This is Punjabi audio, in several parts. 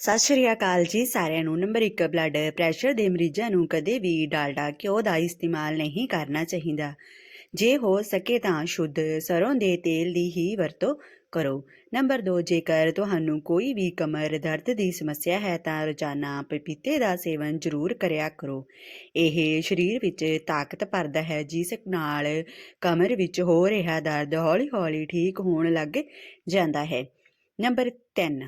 ਸਤਿ ਸ਼੍ਰੀ ਅਕਾਲ ਜੀ ਸਾਰਿਆਂ ਨੂੰ। ਨੰਬਰ 1 ਬਲੱਡ ਪ੍ਰੈਸ਼ਰ ਦੇ ਮਰੀਜ਼ਾਂ ਨੂੰ ਕਦੇ ਵੀ ਡਾਲਡਾ ਘਿਓ ਦਾ ਇਸਤੇਮਾਲ ਨਹੀਂ ਕਰਨਾ ਚਾਹੀਦਾ। ਜੇ ਹੋ ਸਕੇ ਤਾਂ ਸ਼ੁੱਧ ਸਰੋਂ ਦੇ ਤੇਲ ਦੀ ਹੀ ਵਰਤੋਂ ਕਰੋ। ਨੰਬਰ 2 ਜੇਕਰ ਤੁਹਾਨੂੰ ਕੋਈ ਵੀ ਕਮਰ ਦਰਦ ਦੀ ਸਮੱਸਿਆ ਹੈ ਤਾਂ ਰੋਜ਼ਾਨਾ ਪਪੀਤੇ ਦਾ ਸੇਵਨ ਜ਼ਰੂਰ ਕਰਿਆ ਕਰੋ। ਇਹ ਸਰੀਰ ਵਿੱਚ ਤਾਕਤ ਭਰਦਾ ਹੈ, ਜਿਸ ਨਾਲ ਕਮਰ ਵਿੱਚ ਹੋ ਰਿਹਾ ਦਰਦ ਹੌਲੀ-ਹੌਲੀ ਠੀਕ ਹੋਣ ਲੱਗ ਜਾਂਦਾ ਹੈ। ਨੰਬਰ 3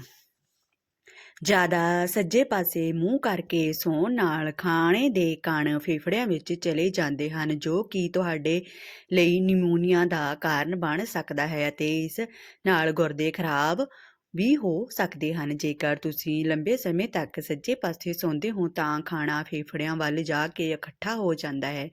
ਜ਼ਿਆਦਾ ਸੱਜੇ ਪਾਸੇ ਮੂੰਹ ਕਰਕੇ ਸੌਣ ਨਾਲ ਖਾਣੇ ਦੇ ਕਣ ਫੇਫੜਿਆਂ ਵਿੱਚ ਚਲੇ ਜਾਂਦੇ ਹਨ, ਜੋ ਕਿ ਤੁਹਾਡੇ ਲਈ ਨਿਮੋਨੀਆ ਦਾ ਕਾਰਨ ਬਣ ਸਕਦਾ ਹੈ ਅਤੇ ਇਸ ਨਾਲ ਗੁਰਦੇ ਖਰਾਬ ਵੀ ਹੋ ਸਕਦੇ ਹਨ। ਜੇਕਰ ਤੁਸੀਂ ਲੰਬੇ ਸਮੇਂ ਤੱਕ ਸੱਜੇ ਪਾਸੇ ਸੌਂਦੇ ਹੋ ਤਾਂ ਖਾਣਾ ਫੇਫੜਿਆਂ ਵੱਲ ਜਾ ਕੇ ਇਕੱਠਾ ਹੋ ਜਾਂਦਾ ਹੈ।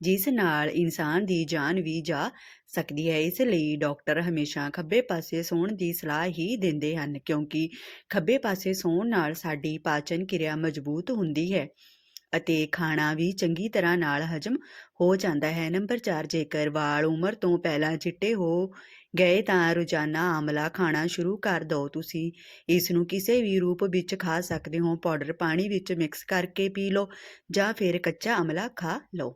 ਜਿਸ ਨਾਲ ਇਨਸਾਨ ਦੀ ਜਾਨ ਵੀ ਜਾ ਸਕਦੀ ਹੈ। ਇਸ ਲਈ ਡਾਕਟਰ ਹਮੇਸ਼ਾ ਖੱਬੇ ਪਾਸੇ ਸੌਣ ਦੀ ਸਲਾਹ ਹੀ ਦਿੰਦੇ ਹਨ, ਕਿਉਂਕਿ ਖੱਬੇ ਪਾਸੇ ਸੌਣ ਨਾਲ ਸਾਡੀ ਪਾਚਨ ਕਿਰਿਆ ਮਜ਼ਬੂਤ ਹੁੰਦੀ ਹੈ ਅਤੇ ਖਾਣਾ ਵੀ ਚੰਗੀ ਤਰ੍ਹਾਂ ਨਾਲ ਹਜਮ ਹੋ ਜਾਂਦਾ ਹੈ। ਨੰਬਰ 4 ਜੇਕਰ ਵਾਲ ਉਮਰ ਤੋਂ ਪਹਿਲਾਂ ਚਿੱਟੇ ਹੋ ਗਏ ਤਾਂ ਰੋਜ਼ਾਨਾ ਆਮਲਾ ਖਾਣਾ ਸ਼ੁਰੂ ਕਰ ਦਿਓ। ਤੁਸੀਂ ਇਸ ਨੂੰ ਕਿਸੇ ਵੀ ਰੂਪ ਵਿੱਚ ਖਾ ਸਕਦੇ ਹੋ। ਪਾਊਡਰ ਪਾਣੀ ਵਿੱਚ ਮਿਕਸ ਕਰਕੇ ਪੀ ਲਓ ਜਾਂ ਫਿਰ ਕੱਚਾ ਆਮਲਾ ਖਾ ਲਓ।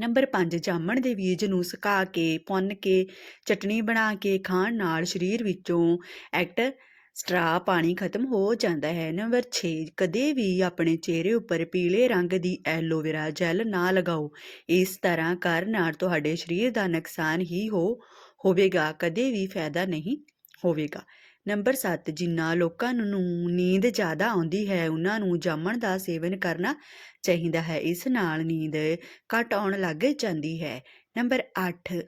ਨੰਬਰ 5 ਜਾਮਣ ਦੇ ਬੀਜ ਨੂੰ ਸੁਕਾ ਕੇ ਭੁੰਨ ਕੇ, ਚਟਣੀ ਬਣਾ ਕੇ ਖਾਣ ਨਾਲ ਸਰੀਰ ਵਿੱਚੋਂ ਐਕਸਟਰਾ ਪਾਣੀ ਖਤਮ ਹੋ ਜਾਂਦਾ ਹੈ। ਨੰਬਰ 6 ਕਦੇ ਵੀ ਆਪਣੇ ਚਿਹਰੇ ਉੱਪਰ ਪੀਲੇ ਰੰਗ ਦੀ ਐਲੋਵੇਰਾ ਜੈਲ ਨਾ ਲਗਾਓ। ਇਸ ਤਰ੍ਹਾਂ ਕਰਨ ਨਾਲ ਤੁਹਾਡੇ ਸਰੀਰ ਦਾ ਨੁਕਸਾਨ ਹੀ ਹੋ, ਹੋਵੇਗਾ, ਕਦੇ ਵੀ ਫਾਇਦਾ ਨਹੀਂ ਹੋਵੇਗਾ। ਨੰਬਰ 7 ਜਿਨ੍ਹਾਂ ਲੋਕਾਂ ਨੂੰ ਨੀਂਦ ਜ਼ਿਆਦਾ ਆਉਂਦੀ ਹੈ, ਉਹਨਾਂ ਨੂੰ ਜਾਮਣ ਦਾ ਸੇਵਨ ਕਰਨਾ ਚਾਹੀਦਾ ਹੈ। ਇਸ ਨਾਲ ਨੀਂਦ ਘੱਟ ਆਉਣ ਲੱਗ ਜਾਂਦੀ ਹੈ। ਨੰਬਰ 8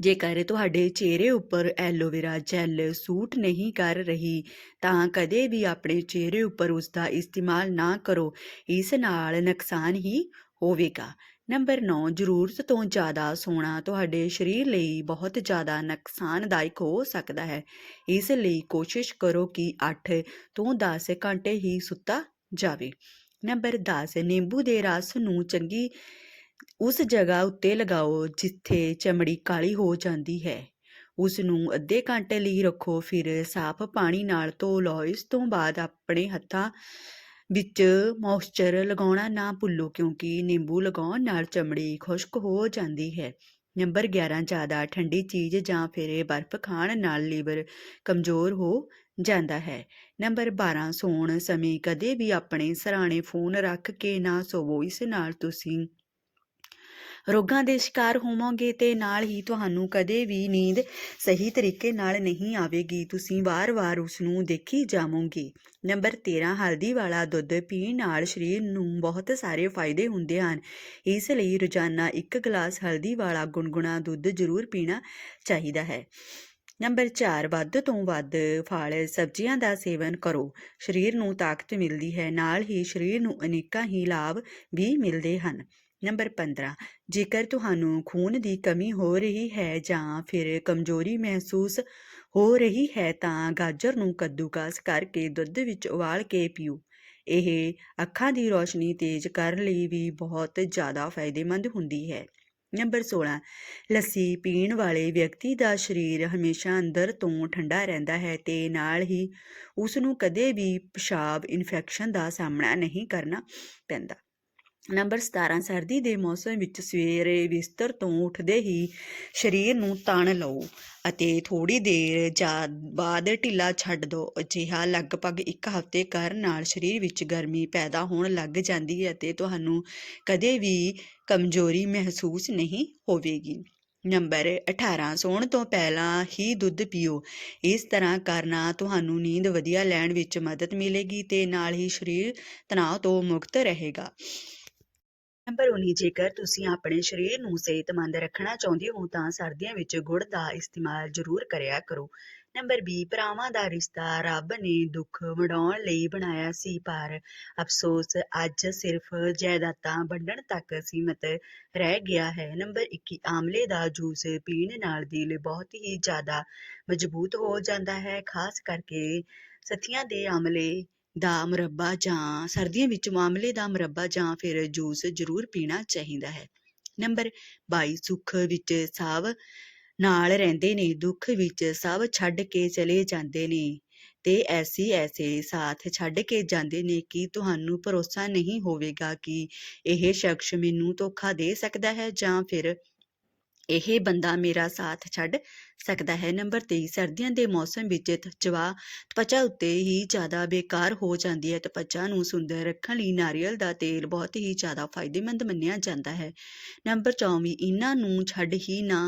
ਜੇਕਰ ਤੁਹਾਡੇ ਚਿਹਰੇ ਉੱਪਰ ਐਲੋਵੇਰਾ ਜੈਲ ਸੂਟ ਨਹੀਂ ਕਰ ਰਹੀ, ਤਾਂ ਕਦੇ ਵੀ ਆਪਣੇ ਚਿਹਰੇ ਉੱਪਰ ਉਸ ਦਾ ਇਸਤੇਮਾਲ ਨਾ ਕਰੋ। ਇਸ ਨਾਲ ਨੁਕਸਾਨ ਹੀ ਹੋਵੇਗਾ। ਨੰਬਰ 9 ਜ਼ਰੂਰਤ ਤੋਂ ਜ਼ਿਆਦਾ ਸੋਨਾ ਤੁਹਾਡੇ ਸਰੀਰ ਲਈ ਬਹੁਤ ਜ਼ਿਆਦਾ ਨੁਕਸਾਨਦਾਇਕ ਹੋ ਸਕਦਾ ਹੈ। ਇਸ ਲਈ ਕੋਸ਼ਿਸ਼ ਕਰੋ ਕਿ 8 ਤੋਂ 10 ਘੰਟੇ ਹੀ ਸੁੱਤਾ ਜਾਵੇ। ਨੰਬਰ 10 ਨਿੰਬੂ ਦੇ ਰਸ ਨੂੰ ਚੰਗੀ, ਉਸ ਜਗ੍ਹਾ ਉੱਤੇ ਲਗਾਓ ਜਿੱਥੇ ਚਮੜੀ ਕਾਲੀ ਹੋ ਜਾਂਦੀ ਹੈ। ਉਸ ਨੂੰ ਅੱਧੇ ਘੰਟੇ ਲਈ ਰੱਖੋ, ਫਿਰ ਸਾਫ਼ ਪਾਣੀ ਨਾਲ ਧੋ ਲਓ। ਇਸ ਤੋਂ ਬਾਅਦ ਆਪਣੇ ਹੱਥਾਂ ਵਿੱਚ ਮੋਇਸਚਰ ਲਗਾਉਣਾ ਨਾ ਭੁੱਲੋ ਕਿਉਂਕਿ ਨਿੰਬੂ ਲਗਾਉਣ ਨਾਲ ਚਮੜੀ ਖੁਸ਼ਕ ਹੋ ਜਾਂਦੀ ਹੈ। ਨੰਬਰ 11 ਜ਼ਿਆਦਾ ਠੰਡੀ ਚੀਜ਼ ਜਾਂ ਫਿਰ ਬਰਫ਼ ਖਾਣ ਨਾਲ ਲੀਵਰ ਕਮਜ਼ੋਰ ਹੋ ਜਾਂਦਾ ਹੈ। ਨੰਬਰ 12 ਸੌਣ ਸਮੇਂ ਕਦੇ ਵੀ ਆਪਣੇ ਸਰਾਣੇ ਫੋਨ ਰੱਖ ਕੇ ਨਾ ਸੋਵੋ। ਇਸ ਨਾਲ ਤੁਸੀਂ ਰੋਗਾਂ ਦੇ ਸ਼ਿਕਾਰ ਹੋਵੋਗੇ ਤੇ ਨਾਲ ਹੀ ਤੁਹਾਨੂੰ ਕਦੇ ਵੀ ਨੀਂਦ ਸਹੀ ਤਰੀਕੇ ਨਾਲ ਨਹੀਂ ਆਵੇਗੀ। ਤੁਸੀਂ ਵਾਰ-ਵਾਰ ਉਸ ਨੂੰ ਦੇਖੀ ਜਾਵੋਗੇ। ਨੰਬਰ 13 ਹਲਦੀ ਵਾਲਾ ਦੁੱਧ ਪੀਣ ਨਾਲ ਸਰੀਰ ਨੂੰ ਬਹੁਤ ਸਾਰੇ ਫਾਇਦੇ ਹੁੰਦੇ ਹਨ। ਇਸ ਲਈ ਰੋਜ਼ਾਨਾ ਇੱਕ ਗਲਾਸ ਹਲਦੀ ਵਾਲਾ ਗੁਨਗੁਣਾ ਦੁੱਧ ਜ਼ਰੂਰ ਪੀਣਾ ਚਾਹੀਦਾ ਹੈ। ਨੰਬਰ 4 ਵੱਧ ਤੋਂ ਵੱਧ ਫਲ ਸਬਜ਼ੀਆਂ ਦਾ ਸੇਵਨ ਕਰੋ। ਸਰੀਰ ਨੂੰ ਤਾਕਤ ਮਿਲਦੀ ਹੈ। ਨਾਲ ਹੀ ਸਰੀਰ ਨੂੰ ਅਨੇਕਾਂ ਹੀ ਲਾਭ ਵੀ ਮਿਲਦੇ ਹਨ। ਨੰਬਰ 15 ਜੇਕਰ ਤੁਹਾਨੂੰ ਖੂਨ ਦੀ ਕਮੀ ਹੋ ਰਹੀ ਹੈ ਜਾਂ ਫਿਰ ਕਮਜ਼ੋਰੀ ਮਹਿਸੂਸ ਹੋ ਰਹੀ ਹੈ ਤਾਂ ਗਾਜਰ ਨੂੰ ਕੱਦੂਕਸ ਕਰਕੇ ਦੁੱਧ ਵਿੱਚ ਉਬਾਲ ਕੇ ਪੀਓ। ਇਹ ਅੱਖਾਂ ਦੀ ਰੋਸ਼ਨੀ ਤੇਜ਼ ਕਰਨ ਲਈ ਵੀ ਬਹੁਤ ਜ਼ਿਆਦਾ ਫਾਇਦੇਮੰਦ ਹੁੰਦੀ ਹੈ। ਨੰਬਰ 16 ਲੱਸੀ ਪੀਣ ਵਾਲੇ ਵਿਅਕਤੀ ਦਾ ਸਰੀਰ ਹਮੇਸ਼ਾ ਅੰਦਰ ਤੋਂ ਠੰਡਾ ਰਹਿੰਦਾ ਹੈ ਤੇ ਨਾਲ ਹੀ ਉਸ ਨੂੰ ਕਦੇ ਵੀ ਪਿਸ਼ਾਬ ਇਨਫੈਕਸ਼ਨ ਦਾ ਸਾਹਮਣਾ ਨਹੀਂ ਕਰਨਾ ਪੈਂਦਾ। ਨੰਬਰ 17 ਸਰਦੀ ਦੇ ਮੌਸਮ ਵਿੱਚ ਸਵੇਰੇ ਬਿਸਤਰ ਤੋਂ ਉੱਠਦੇ ਹੀ ਸਰੀਰ ਨੂੰ ਤਣ ਲਓ ਅਤੇ ਥੋੜੀ ਦੇਰ ਜਾਂ ਬਾਅਦ ਢਿੱਲਾ ਛੱਡ ਦਿਓ ਅਜਿਹਾ ਲਗਭਗ ਇੱਕ ਹਫ਼ਤੇ ਕਰਨ ਨਾਲ ਸਰੀਰ ਵਿੱਚ ਗਰਮੀ ਪੈਦਾ ਹੋਣ ਲੱਗ ਜਾਂਦੀ ਹੈ ਅਤੇ ਤੁਹਾਨੂੰ ਕਦੇ ਵੀ ਕਮਜ਼ੋਰੀ ਮਹਿਸੂਸ ਨਹੀਂ ਹੋਵੇਗੀ। ਨੰਬਰ 18 ਸੌਣ ਤੋਂ ਪਹਿਲਾਂ ਹੀ ਦੁੱਧ ਪੀਓ। ਇਸ ਤਰ੍ਹਾਂ ਕਰਨਾ ਤੁਹਾਨੂੰ ਨੀਂਦ ਵਧੀਆ ਲੈਣ ਵਿੱਚ ਮਦਦ ਮਿਲੇਗੀ ਤੇ ਨਾਲ ਹੀ ਸਰੀਰ ਤਣਾਅ ਤੋਂ ਮੁਕਤ ਰਹੇਗਾ। ਨੰਬਰ 19 ਜੇਕਰ ਤੁਸੀਂ ਆਪਣੇ ਸਰੀਰ ਨੂੰ ਸਿਹਤਮੰਦ ਰੱਖਣਾ ਚਾਹੁੰਦੇ ਹੋ, ਤਾਂ ਸਰਦੀਆਂ ਵਿੱਚ ਗੁੜ ਦਾ ਇਸਤੇਮਾਲ ਜ਼ਰੂਰ ਕਰਿਆ ਕਰੋ। ਨੰਬਰ 20 ਭਰਾਵਾਂ ਦਾ ਰਿਸ਼ਤਾ ਰੱਬ ਨੇ ਦੁੱਖ ਵੰਡਾਉਣ ਲਈ ਬਣਾਇਆ ਸੀ, ਪਰ ਅਫਸੋਸ ਅੱਜ ਸਿਰਫ ਜਾਇਦਾਦਾਂ ਵੰਡਣ ਤੱਕ ਸੀਮਤ ਰਹਿ ਗਿਆ ਹੈ। ਨੰਬਰ 21 ਆਮਲੇ ਦਾ ਜੂਸ ਪੀਣ ਨਾਲ ਦਿਲ ਬਹੁਤ ਹੀ ਜ਼ਿਆਦਾ ਮਜ਼ਬੂਤ ਹੋ ਜਾਂਦਾ ਹੈ, ਖਾਸ ਕਰਕੇ ਸਥੀਆਂ ਦੇ ਆਮਲੇ ਦਾ ਮੁਰੱਬਾ ਜਾਂ ਸਰਦੀਆਂ ਵਿੱਚ ਮਾਮਲੇ ਦਾ ਮੁਰੱਬਾ ਜਾਂ ਫਿਰ ਜੂਸ ਜ਼ਰੂਰ ਪੀਣਾ ਚਾਹੀਦਾ ਹੈ। ਨੰਬਰ 22 ਸੁੱਖ ਵਿੱਚ ਸਭ ਨਾਲ ਰਹਿੰਦੇ ਨੇ, ਦੁੱਖ ਵਿੱਚ ਸਭ ਛੱਡ ਕੇ ਚਲੇ ਜਾਂਦੇ ਨੇ। ਤੇ ਐਸੀ ਐਸੇ ਸਾਥ ਛੱਡ ਕੇ ਜਾਂਦੇ ਨੇ ਕਿ ਤੁਹਾਨੂੰ ਭਰੋਸਾ ਨਹੀਂ ਹੋਵੇਗਾ ਕਿ ਇਹ ਸ਼ਖਸ ਮੈਨੂੰ ਧੋਖਾ ਦੇ ਸਕਦਾ ਹੈ ਜਾਂ ਫਿਰ ਇਹ ਬੰਦਾ ਮੇਰਾ ਸਾਥ ਛੱਡ ਸਕਦਾ ਹੈ। ਨੰਬਰ 23 ਸਰਦੀਆਂ ਦੇ ਮੌਸਮ ਵਿੱਚ ਤਵਚਾ ਤਪਚਾ ਉੱਤੇ ਹੀ ਜ਼ਿਆਦਾ ਬੇਕਾਰ ਹੋ ਜਾਂਦੀ ਹੈ। ਤਵਚਾ ਨੂੰ ਸੁੰਦਰ ਰੱਖਣ ਲਈ ਨਾਰੀਅਲ ਦਾ ਤੇਲ ਬਹੁਤ ਹੀ ਜ਼ਿਆਦਾ ਫਾਇਦੇਮੰਦ ਮੰਨਿਆ ਜਾਂਦਾ ਹੈ। ਨੰਬਰ 24 ਇਹਨਾਂ ਨੂੰ ਛੱਡ ਹੀ ਨਾ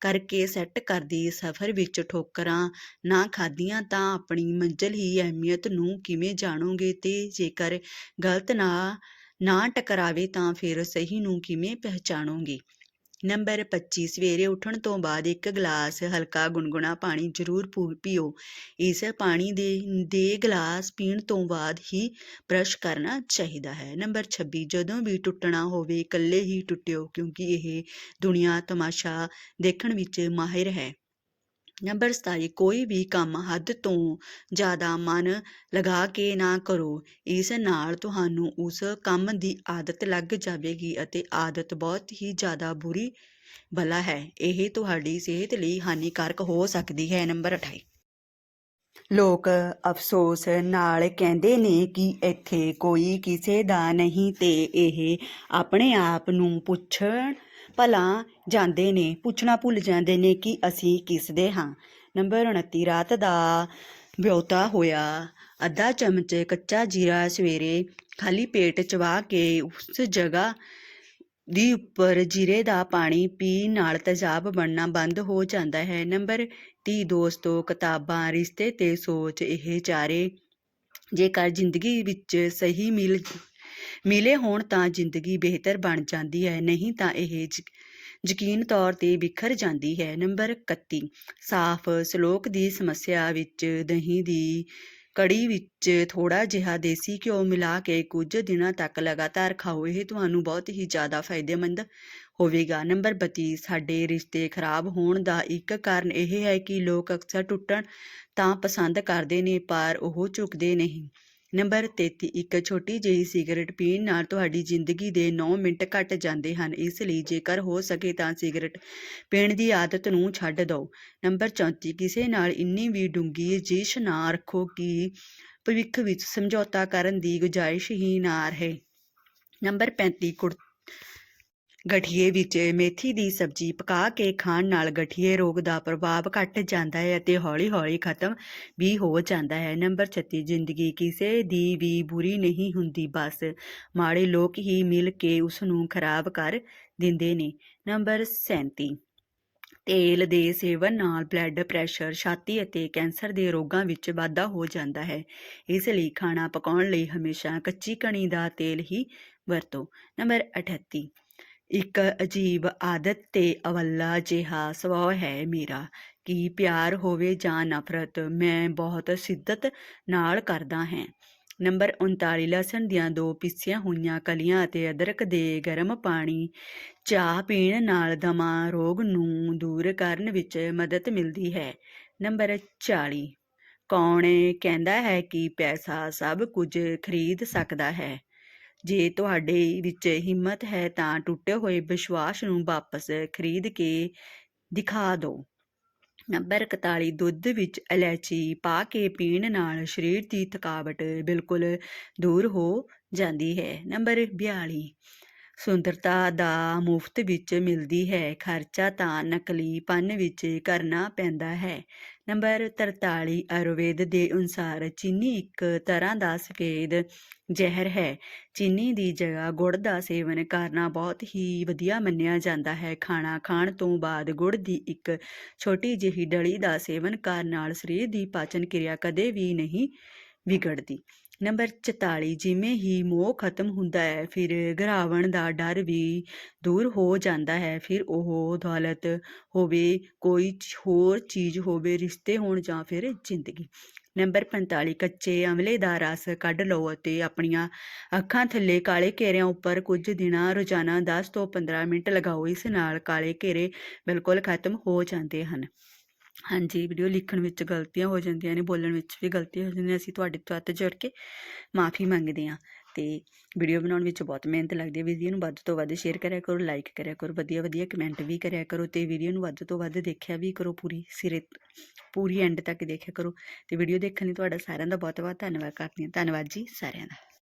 ਕਰਕੇ ਸੈੱਟ ਕਰਦੀ ਸਫ਼ਰ ਵਿੱਚ ਠੋਕਰਾਂ, ਨਾ ਖਾਧੀਆਂ ਤਾਂ ਆਪਣੀ ਮੰਜ਼ਿਲ ਹੀ ਅਹਿਮੀਅਤ ਨੂੰ ਕਿਵੇਂ ਜਾਣੋਗੇ ਤੇ ਜੇਕਰ ਗਲਤ ਨਾ ਨਾ ਟਕਰਾਵੇ ਤਾਂ ਫਿਰ ਸਹੀ ਨੂੰ ਕਿਵੇਂ ਪਹਿਚਾਣੋਗੇ? ਨੰਬਰ 25 ਸਵੇਰੇ ਉੱਠਣ ਤੋਂ ਬਾਅਦ ਇੱਕ ਗਲਾਸ ਹਲਕਾ ਗੁਨਗੁਣਾ ਪਾਣੀ ਜ਼ਰੂਰ ਪੂ- ਪੀਓ। ਇਸ ਪਾਣੀ ਦੇ ਦੇ ਗਲਾਸ ਪੀਣ ਤੋਂ ਬਾਅਦ ਹੀ ਬ੍ਰਸ਼ ਕਰਨਾ ਚਾਹੀਦਾ ਹੈ। ਨੰਬਰ 26 ਜਦੋਂ ਵੀ ਟੁੱਟਣਾ ਹੋਵੇ, ਇਕੱਲੇ ਹੀ ਟੁੱਟਿਓ, ਕਿਉਂਕਿ ਇਹ ਦੁਨੀਆ ਤਮਾਸ਼ਾ ਦੇਖਣ ਵਿੱਚ ਮਾਹਿਰ ਹੈ। ਨੰਬਰ 27 ਕੋਈ ਵੀ ਕੰਮ ਹੱਦ ਤੋਂ ਜ਼ਿਆਦਾ ਮਨ ਲਗਾ ਕੇ ਨਾ ਕਰੋ। ਇਸ ਨਾਲ ਤੁਹਾਨੂੰ ਉਸ ਕੰਮ ਦੀ ਆਦਤ ਲੱਗ ਜਾਵੇਗੀ ਅਤੇ ਆਦਤ ਬਹੁਤ ਹੀ ਜ਼ਿਆਦਾ ਬੁਰੀ ਬਲਾ ਹੈ। ਇਹ ਤੁਹਾਡੀ ਸਿਹਤ ਲਈ ਹਾਨੀਕਾਰਕ ਹੋ ਸਕਦੀ ਹੈ। ਨੰਬਰ 28 ਲੋਕ ਅਫਸੋਸ ਨਾਲ ਕਹਿੰਦੇ ਨੇ ਕਿ ਇੱਥੇ ਕੋਈ ਕਿਸੇ ਦਾ ਨਹੀਂ ਤੇ ਇਹ ਆਪਣੇ ਆਪ ਨੂੰ ਪੁੱਛਣ ਭਲਾ ਜਾਂਦੇ ਨੇ, ਪੁੱਛਣਾ ਭੁੱਲ ਜਾਂਦੇ ਨੇ ਕਿ ਅਸੀਂ ਕਿਸ ਦੇ ਹਾਂ। ਨੰਬਰ 29 ਰਾਤ ਦਾ ਵਿਉਤਾ ਹੋਇਆ। ਅੱਧਾ ਚਮਚ ਕੱਚਾ ਜੀਰਾ ਸਵੇਰੇ ਖਾਲੀ ਪੇਟ ਚਵਾ ਕੇ ਉਸ ਜਗ੍ਹਾ ਦੀ ਉੱਪਰ ਜੀਰੇ ਦਾ ਪਾਣੀ ਪੀਣ ਨਾਲ ਤੇਜ਼ਾਬ ਬਣਨਾ ਬੰਦ ਹੋ ਜਾਂਦਾ ਹੈ। ਨੰਬਰ 30 ਦੋਸਤੋ, ਕਿਤਾਬਾਂ, ਰਿਸ਼ਤੇ ਤੇ ਸੋਚ ਇਹ ਚਾਰੇ ਜੇਕਰ ਜ਼ਿੰਦਗੀ ਵਿੱਚ ਸਹੀ ਮਿਲ ਮਿਲੇ ਹੋਣ ਤਾਂ ਜ਼ਿੰਦਗੀ ਬਿਹਤਰ ਬਣ ਜਾਂਦੀ ਹੈ, ਨਹੀਂ ਤਾਂ ਇਹ ਯਕੀਨ ਤੌਰ ਤੇ ਬਿਖਰ ਜਾਂਦੀ ਹੈ। ਨੰਬਰ 31 ਸਾਫ਼ ਸਲੋਕ ਦੀ ਸਮੱਸਿਆ ਵਿੱਚ ਦਹੀਂ ਦੀ ਕੜੀ ਵਿੱਚ ਥੋੜਾ ਜਿਹਾ ਦੇਸੀ ਘਿਓ ਮਿਲਾ ਕੇ ਕੁਝ ਦਿਨਾਂ ਤੱਕ ਲਗਾਤਾਰ ਖਾਓ, ਇਹ ਤੁਹਾਨੂੰ ਬਹੁਤ ਹੀ ਜ਼ਿਆਦਾ ਫਾਇਦੇਮੰਦ ਹੋਵੇਗਾ। ਨੰਬਰ 32 ਸਾਡੇ ਰਿਸ਼ਤੇ ਖਰਾਬ ਹੋਣ ਦਾ ਇੱਕ ਕਾਰਨ ਇਹ ਹੈ ਕਿ ਲੋਕ ਅਕਸਰ ਟੁੱਟਣ ਤਾਂ ਪਸੰਦ ਕਰਦੇ ਨੇ, ਪਰ ਉਹ ਝੁਕਦੇ ਨਹੀਂ। ਨੰਬਰ 33 ਇੱਕ ਛੋਟੀ ਜਿਹੀ ਸਿਗਰਟ ਪੀਣ ਨਾਲ ਤੁਹਾਡੀ ਜ਼ਿੰਦਗੀ ਦੇ 9 ਮਿੰਟ ਘਟ ਜਾਂਦੇ ਹਨ। ਇਸ ਲਈ ਜੇਕਰ ਹੋ ਸਕੇ ਤਾਂ ਸਿਗਰਟ ਪੀਣ ਦੀ ਆਦਤ ਨੂੰ ਛੱਡ ਦਿਓ। ਨੰਬਰ 34 ਕਿਸੇ ਨਾਲ ਇੰਨੀ ਵੀ ਡੂੰਗੀ ਰੰਜਿਸ਼ ਨਾ ਰੱਖੋ ਕਿ ਭਵਿੱਖ ਵਿੱਚ ਸਮਝੌਤਾ ਕਰਨ ਦੀ ਗੁੰਜਾਇਸ਼ ਹੀ ਨਾ ਰਹੇ। ਨੰਬਰ 35 ਕੁੜ ਗਠੀਏ ਵਿੱਚ ਮੇਥੀ ਦੀ ਸਬਜ਼ੀ ਪਕਾ ਕੇ ਖਾਣ ਨਾਲ ਗਠੀਏ ਰੋਗ ਦਾ ਪ੍ਰਭਾਵ ਘਟ ਜਾਂਦਾ ਹੈ ਅਤੇ ਹੌਲੀ-ਹੌਲੀ ਖਤਮ ਵੀ ਹੋ ਜਾਂਦਾ ਹੈ। ਨੰਬਰ 36 ਜ਼ਿੰਦਗੀ ਕਿਸੇ ਦੀ ਵੀ ਬੁਰੀ ਨਹੀਂ ਹੁੰਦੀ, ਬਸ ਮਾੜੇ ਲੋਕ ਹੀ ਮਿਲ ਕੇ ਉਸ ਨੂੰ ਖਰਾਬ ਕਰ ਦਿੰਦੇ ਨੇ। ਨੰਬਰ 37 ਤੇਲ ਦੇ ਸੇਵਨ ਨਾਲ ਬਲੱਡ ਪ੍ਰੈਸ਼ਰ, ਛਾਤੀ ਅਤੇ ਕੈਂਸਰ ਦੇ ਰੋਗਾਂ ਵਿੱਚ ਵਾਧਾ ਹੋ ਜਾਂਦਾ ਹੈ। ਇਸ ਲਈ ਖਾਣਾ ਪਕਾਉਣ ਲਈ ਹਮੇਸ਼ਾ ਕੱਚੀ ਕਣੀ ਦਾ ਤੇਲ ਹੀ ਵਰਤੋ। ਨੰਬਰ 38 ਇੱਕ ਅਜੀਬ ਆਦਤ ਤੇ ਅਵੱਲਾ ਜਿਹਾ ਸੁਭਾਅ ਹੈ ਮੇਰਾ ਕਿ ਪਿਆਰ ਹੋਵੇ ਜਾਂ ਨਫ਼ਰਤ, ਮੈਂ ਬਹੁਤ ਸ਼ਿੱਦਤ ਨਾਲ ਕਰਦਾ ਹਾਂ। ਨੰਬਰ 39 ਲਸਣ ਦੀਆਂ ਦੋ ਪੀਸੀਆਂ ਹੋਈਆਂ ਕਲੀਆਂ ਅਤੇ ਅਦਰਕ ਦੇ ਗਰਮ ਪਾਣੀ, ਚਾਹ ਪੀਣ ਨਾਲ ਦਮਾ ਰੋਗ ਨੂੰ ਦੂਰ ਕਰਨ ਵਿੱਚ ਮਦਦ ਮਿਲਦੀ ਹੈ। ਨੰਬਰ 40 ਕੌਣ ਕਹਿੰਦਾ ਹੈ ਕਿ ਪੈਸਾ ਸਭ ਕੁਝ ਖਰੀਦ ਸਕਦਾ ਹੈ? ਜੇ ਤੁਹਾਡੇ ਵਿੱਚ ਹਿੰਮਤ ਹੈ ਤਾਂ ਟੁੱਟੇ ਹੋਏ ਵਿਸ਼ਵਾਸ ਨੂੰ ਵਾਪਸ ਖਰੀਦ ਕੇ ਦਿਖਾ ਦਿਓ। ਨੰਬਰ 41 ਦੁੱਧ ਵਿੱਚ ਇਲਾਇਚੀ ਪਾ ਕੇ ਪੀਣ ਨਾਲ ਸਰੀਰ ਦੀ ਥਕਾਵਟ ਬਿਲਕੁਲ ਦੂਰ ਹੋ ਜਾਂਦੀ ਹੈ। ਨੰਬਰ 42 ਸੁੰਦਰਤਾ ਦਾ ਮੁਫਤ ਵਿੱਚ ਮਿਲਦੀ ਹੈ। ਖਰਚਾ ਤਾਂ ਨਕਲੀ ਪੰਨ ਵਿੱਚ ਕਰਨਾ ਪੈਂਦਾ ਹੈ। ਨੰਬਰ 43 ਆਯੁਰਵੇਦ ਦੇ ਅਨੁਸਾਰ ਚੀਨੀ ਇੱਕ ਤਰ੍ਹਾਂ ਦਾ ਸਫੇਦ ਜ਼ਹਿਰ ਹੈ। ਚੀਨੀ ਦੀ ਜਗ੍ਹਾ ਗੁੜ ਦਾ ਸੇਵਨ ਕਰਨਾ ਬਹੁਤ ਹੀ ਵਧੀਆ ਮੰਨਿਆ ਜਾਂਦਾ ਹੈ। ਖਾਣਾ ਖਾਣ ਤੋਂ ਬਾਅਦ ਗੁੜ ਦੀ ਇੱਕ ਛੋਟੀ ਜਿਹੀ ਡਲੀ ਦਾ ਸੇਵਨ ਕਰਨ ਨਾਲ ਸਰੀਰ ਦੀ ਪਾਚਨ ਕਿਰਿਆ ਕਦੇ ਵੀ ਨਹੀਂ ਵਿਗੜਦੀ। ਨੰਬਰ 44 ਜਿਵੇਂ ਹੀ ਮੋਹ ਖਤਮ ਹੁੰਦਾ ਹੈ, ਫਿਰ ਘਰਾਵਣ ਦਾ ਡਰ ਵੀ ਦੂਰ ਹੋ ਜਾਂਦਾ ਹੈ, ਫਿਰ ਉਹ ਦੌਲਤ ਹੋਵੇ, ਕੋਈ ਹੋਰ ਚੀਜ਼ ਹੋਵੇ, ਰਿਸ਼ਤੇ ਹੋਣ ਜਾਂ ਫਿਰ ਜ਼ਿੰਦਗੀ। ਨੰਬਰ 45 ਕੱਚੇ ਅਮਲੇ ਦਾ ਰਸ ਕੱਢ ਲਓ ਅਤੇ ਆਪਣੀਆਂ ਅੱਖਾਂ ਥੱਲੇ ਕਾਲੇ ਘੇਰਿਆਂ ਉੱਪਰ ਕੁਝ ਦਿਨਾਂ ਰੋਜ਼ਾਨਾ 10 ਤੋਂ 15 ਮਿੰਟ ਲਗਾਓ, ਇਸ ਨਾਲ ਕਾਲੇ ਘੇਰੇ ਬਿਲਕੁਲ ਖਤਮ ਹੋ ਜਾਂਦੇ ਹਨ। ਹਾਂਜੀ, ਵੀਡੀਓ ਲਿਖਣ ਵਿੱਚ ਗਲਤੀਆਂ ਹੋ ਜਾਂਦੀਆਂ ਨੇ, ਬੋਲਣ ਵਿੱਚ ਵੀ ਗਲਤੀਆਂ ਹੋ ਜਾਂਦੀਆਂ ਅਸੀਂ ਤੁਹਾਡੇ ਤੋਂ ਹੱਥ ਜੋੜ ਕੇ ਮਾਫੀ ਮੰਗਦੇ ਹਾਂ। ਤੇ ਵੀਡੀਓ ਬਣਾਉਣ ਵਿੱਚ ਬਹੁਤ ਮਿਹਨਤ ਲੱਗਦੀ ਹੈ, ਵੀਡੀਓ ਨੂੰ ਵੱਧ ਤੋਂ ਵੱਧ ਸ਼ੇਅਰ ਕਰਿਆ ਕਰੋ ਲਾਈਕ ਕਰਿਆ ਕਰੋ ਵਧੀਆ ਵਧੀਆ ਕਮੈਂਟ ਵੀ ਕਰਿਆ ਕਰੋ ਤੇ ਵੀਡੀਓ ਨੂੰ ਵੱਧ ਤੋਂ ਵੱਧ ਦੇਖਿਆ ਵੀ ਕਰੋ, ਪੂਰੀ ਸਿਰੇ, ਪੂਰੀ ਐਂਡ ਤੱਕ ਦੇਖਿਆ ਕਰੋ। ਤੇ ਵੀਡੀਓ ਦੇਖਣ ਲਈ ਤੁਹਾਡਾ ਸਾਰਿਆਂ ਦਾ ਬਹੁਤ ਬਹੁਤ ਧੰਨਵਾਦ ਕਰਦੀ ਹਾਂ। ਧੰਨਵਾਦ ਜੀ ਸਾਰਿਆਂ ਦਾ।